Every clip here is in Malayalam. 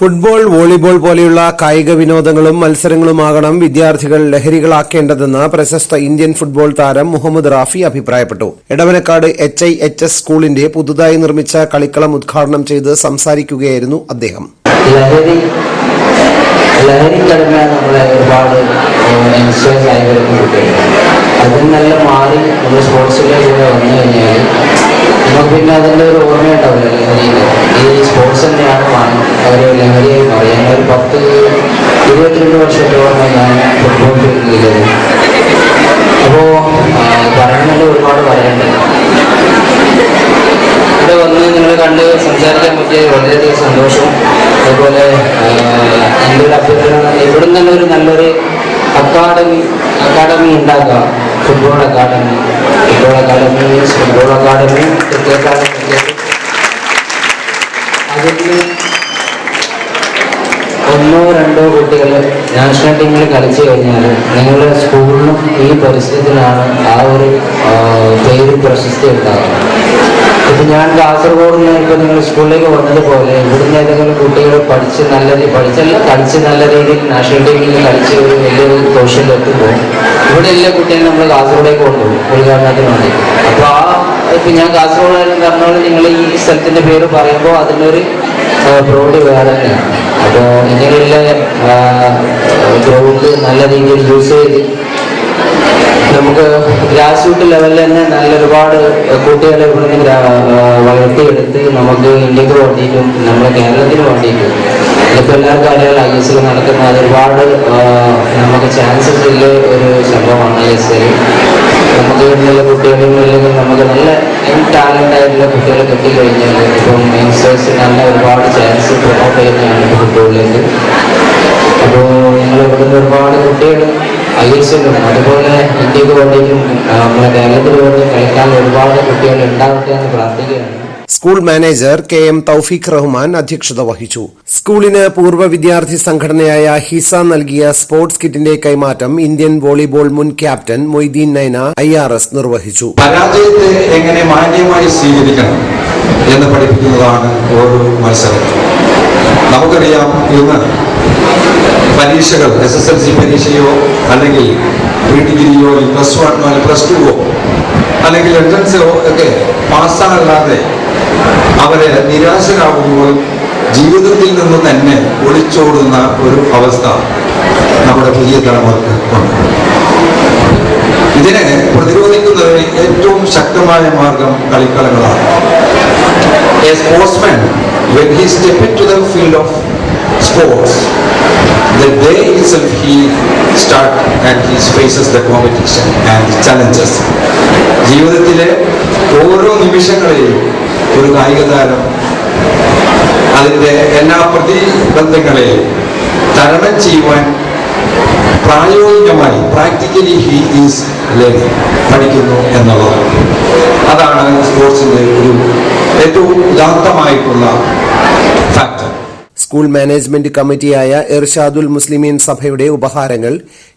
ഫുട്ബോൾ വോളിബോൾ പോലെയുള്ള കായിക വിനോദങ്ങളും മത്സരങ്ങളുമാകണം വിദ്യാർത്ഥികൾ ലഹരികളാക്കേണ്ടതെന്ന് പ്രശസ്ത ഇന്ത്യൻ ഫുട്ബോൾ താരം മുഹമ്മദ് റാഫി അഭിപ്രായപ്പെട്ടു. Edavanakkad H I H S സ്കൂളിന്റെ പുതുതായി നിർമ്മിച്ച കളിക്കളം ഉദ്ഘാടനം ചെയ്ത് സംസാരിക്കുകയായിരുന്നു അദ്ദേഹം. ലഹരി അതിൽ നല്ല മാറി നമ്മൾ സ്പോർട്സിലേക്ക് വന്നു കഴിഞ്ഞാൽ പിന്നെ അതിന്റെ ഒരു ഓർമ്മയുണ്ടാവില്ല ഈ സ്പോർട്സ് തന്നെയാണ് വാങ്ങുന്നത്. അവർ ലഹരിയായി പറയാൻ ഒരു പത്ത് ഇരുപത്തിരണ്ട് വർഷത്തോളം ഞാൻ ഫുട്ബോൾ ഫീൽഡിൽ അപ്പോൾ പറയുന്നത് ഒരുപാട് പറയേണ്ടത് ഇവിടെ വന്ന് നിങ്ങൾ കണ്ട് സംസാരിക്കാൻ പറ്റിയ വളരെയധികം സന്തോഷം. അതുപോലെ എന്റെ ഒരു അഭ്യർത്ഥന ഇവിടുന്ന് തന്നെ ഒരു നല്ലൊരു അക്കാഡമി അക്കാഡമി ഉണ്ടാക്കാം. Football academy football academy football academy cricket academy അതിൽ ഒന്നോ രണ്ടോ കുട്ടികൾ നാഷണൽ ടീമിൽ കളിച്ചു കഴിഞ്ഞാൽ നിങ്ങളുടെ സ്കൂളിലും ഈ പരിസരത്തിലാണ് ആ ഒരു പേര് പേരും പ്രശസ്തി ഉണ്ടാകുന്നത്. ഇപ്പം ഞാൻ കാസർഗോഡ് ഇപ്പോൾ നിങ്ങൾ സ്കൂളിലേക്ക് വന്നതുപോലെ ഇവിടുന്ന് ഏതെങ്കിലും കുട്ടികൾ പഠിച്ച് നല്ല പഠിച്ചല്ല കളിച്ച് നല്ല രീതിയിൽ നാഷണൽ ടീമിൽ കളിച്ച് ഒരു വലിയൊരു പൊസിഷനിൽ എത്തുമ്പോൾ ഇവിടെ എല്ലാ കുട്ടികളും നമ്മൾ കാസർഗോഡേക്ക് കൊണ്ടുപോകും. ഉദ്ഘാടനത്തിന് വേണ്ടി. അപ്പോൾ ആ ഇപ്പം ഞാൻ കാസർഗോഡ് കാരണം നിങ്ങൾ ഈ സ്ഥലത്തിന്റെ പേര് പറയുമ്പോൾ അതിനൊരു ബ്രോഡ് വേറെ തന്നെയാണ്. അപ്പോൾ ഇങ്ങനെയുള്ള ഗ്രൗണ്ട് നല്ല രീതിയിൽ യൂസ് ചെയ്ത് നമുക്ക് ഗ്രാസ് റൂട്ട് ലെവലിൽ തന്നെ നല്ല ഒരുപാട് കുട്ടികളെ ഇവിടെ നിന്ന് വളർത്തിയെടുത്ത് നമുക്ക് ഇന്ത്യയ്ക്ക് വേണ്ടിയിട്ടും നമ്മുടെ കേരളത്തിന് വേണ്ടിയിട്ടും ഇപ്പോൾ എല്ലാ കാര്യങ്ങളും ഐ എസ് എൽ നടക്കുന്ന ഒരുപാട് നമുക്ക് ചാൻസസ് ഉള്ള ഒരു സംഭവമാണ് ഐ എസ് എൽ. നമുക്ക് വേണ്ടിയുള്ള കുട്ടികളും അല്ലെങ്കിൽ നമുക്ക് നല്ല ടാലന്റ് ആയിട്ടുള്ള കുട്ടികളെ കിട്ടിക്കഴിഞ്ഞാൽ ഇപ്പം യങ്സ്റ്റേഴ്സ് നല്ല ഒരുപാട് ചാൻസ് പ്രൊമോട്ട് ചെയ്യുന്നതാണ് ഫുട്ബോളിലേക്ക് അപ്പോൾ ഞങ്ങൾ ഇവിടുന്ന് ഒരുപാട് കുട്ടികൾ ഐ എസ് എല്ലും അതുപോലെ ഇന്ത്യയ്ക്ക് വേണ്ടിയിട്ടും ആ, നമ്മുടെ കേരളത്തിന് വേണ്ടിയും കളിക്കാൻ ഒരുപാട് കുട്ടികൾ ഉണ്ടാവട്ടെ എന്ന് പ്രാർത്ഥിക്കുകയാണ്. School manager K M Thoufeeq Rahman അധ്യക്ഷത വഹിച്ചു. സ്കൂളിന് പൂർവ വിദ്യാർത്ഥി സംഘടനയായ ഹിസ നൽകിയ സ്പോർട്സ് കിറ്റിന്റെ കൈമാറ്റം ഇന്ത്യൻ വോളിബോൾ മുൻ captain Moideen Naina I R S നിർവഹിച്ചു. പരാജയത്തെ എങ്ങനെ മാന്യമായി സ്വീകരിക്കണം എന്ന് പഠിപ്പിക്കുന്നതാണ് ഓരോ മത്സരം. നമുക്കറിയാം ഇന്ന് പരീക്ഷകൾ എസ് എസ് എൽ സി പരീക്ഷയോ അല്ലെങ്കിൽ പ്രീ ഡിഗ്രിയോ പ്ലസ് വൺ പ്ലസ് ടുവോ അല്ലെങ്കിൽ എൻട്രൻസോ ഒക്കെ പാസ്സാകാതെ അവരെ നിരാശരാകുമ്പോൾ ജീവിതത്തിൽ നിന്ന് തന്നെ ഒളിച്ചോടുന്ന ഒരു അവസ്ഥ നമ്മുടെ പുതിയ തലമുറയ്ക്ക് ഉണ്ട് ഇതിനെ പ്രതിരോധിക്കുന്നതിന് ഏറ്റവും ശക്തമായ മാർഗം കളിക്കളങ്ങളാണ് A sportsman, when he step into the field of sports, the day itself he start and he faces the competition and challenges. ജീവിതത്തിലെ ഓരോ നിമിഷങ്ങളെയും ഒരു കായിക താരം. അതിന്റെ എല്ലാ പ്രതിബന്ധങ്ങളെയും തരണം ചെയ്യുവാൻ പ്രായോഗികമായി പ്രാക്ടിക്കലി ഹി ഈസ് ലേണിംഗ് പഠിക്കുന്നു എന്നുള്ളത് അതാണ് സ്പോർട്സിന്റെ ഒരു ഏറ്റവും ഉദാത്തമായിട്ടുള്ള സ്കൂൾ മാനേജ്മെന്റ് കമ്മിറ്റിയായ ഇർഷാദുൽ മുസ്ലിമീൻ സഭയുടെ ഉപഹാരങ്ങൾ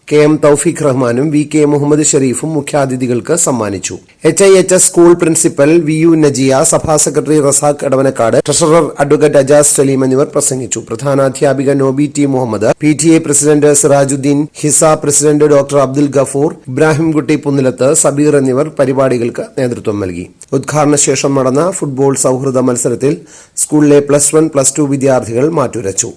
കെ എം തൌഫീഖ് റഹ്മാനും വി കെ മുഹമ്മദ് ഷെരീഫും മുഖ്യാതിഥികൾക്ക് സമ്മാനിച്ചു. H I H S school principal V U Najiya സഭാ secretary Razak Edavanakkad treasurer advocate Ajas Saleem എന്നിവർ പ്രസംഗിച്ചു. പ്രധാനാധ്യാപിക Nobi T Muhammad P T A president Sirajuddin Hiza president doctor Abdul Gafoor Ibrahimkutty Punnilath Sabeer എന്നിവർ പരിപാടികൾക്ക് നേതൃത്വം നൽകി. ഉദ്ഘാടന ശേഷം നടന്ന ഫുട്ബോൾ സൌഹൃദ മത്സരത്തിൽ സ്കൂളിലെ പ്ലസ് വൺ പ്ലസ് ടു വിദ്യാർത്ഥികൾ മാറ്റുരച്ചു.